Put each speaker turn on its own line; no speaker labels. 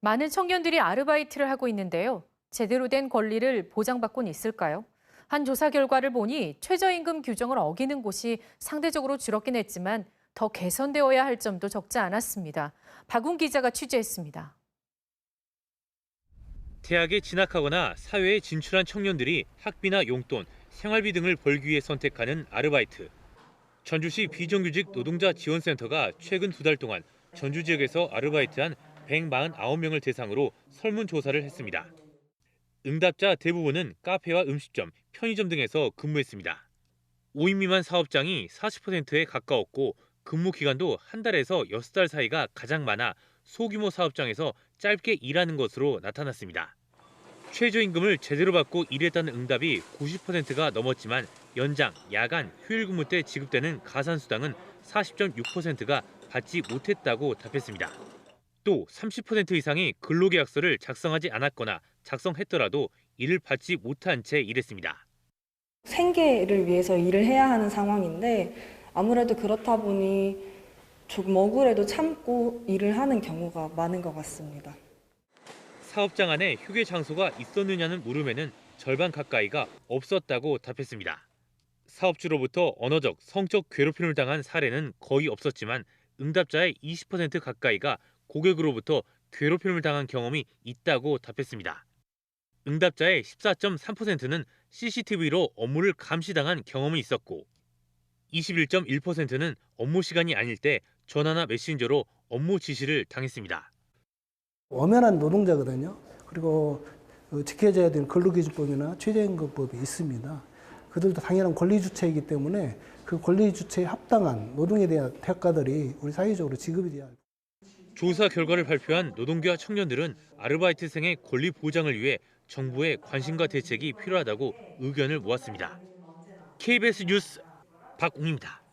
많은 청년들이 아르바이트를 하고 있는데요. 제대로 된 권리를 보장받고는 있을까요? 한 조사 결과를 보니 최저임금 규정을 어기는 곳이 상대적으로 줄었긴 했지만 더 개선되어야 할 점도 적지 않았습니다. 박웅 기자가 취재했습니다.
대학에 진학하거나 사회에 진출한 청년들이 학비나 용돈, 생활비 등을 벌기 위해 선택하는 아르바이트. 전주시 비정규직 노동자 지원센터가 최근 두 달 동안 전주 지역에서 아르바이트한 149명을 대상으로 설문조사를 했습니다. 응답자 대부분은 카페와 음식점, 편의점 등에서 근무했습니다. 5인 미만 사업장이 40%에 가까웠고 근무 기간도 한 달에서 6달 사이가 가장 많아 소규모 사업장에서 짧게 일하는 것으로 나타났습니다. 최저임금을 제대로 받고 일했다는 응답이 90%가 넘었지만 연장, 야간, 휴일 근무 때 지급되는 가산수당은 40.6%가 받지 못했다고 답했습니다. 또 30% 이상이 근로계약서를 작성하지 않았거나 작성했더라도 이를 받지 못한 채 일했습니다.
생계를 위해서 일을 해야 하는 상황인데 아무래도 그렇다 보니 조금 억울해도 참고 일을 하는 경우가 많은 것 같습니다.
사업장 안에 휴게 장소가 있었느냐는 물음에는 절반 가까이가 없었다고 답했습니다. 사업주로부터 언어적, 성적 괴롭힘을 당한 사례는 거의 없었지만 응답자의 20% 가까이가 고객으로부터 괴롭힘을 당한 경험이 있다고 답했습니다. 응답자의 14.3%는 CCTV로 업무를 감시당한 경험이 있었고 21.1%는 업무 시간이 아닐 때 전화나 메신저로 업무 지시를 당했습니다.
엄연한 노동자거든요. 그리고 그 지켜져야 되는 근로기준법이나 최저임금법이 있습니다. 그들도 당연한 권리주체이기 때문에 그 권리주체에 합당한 노동에 대한 대가들이 우리 사회적으로 지급이 돼야 합니다.
조사 결과를 발표한 노동계와 청년들은 아르바이트생의 권리 보장을 위해 정부의 관심과 대책이 필요하다고 의견을 모았습니다. KBS 뉴스 박웅입니다.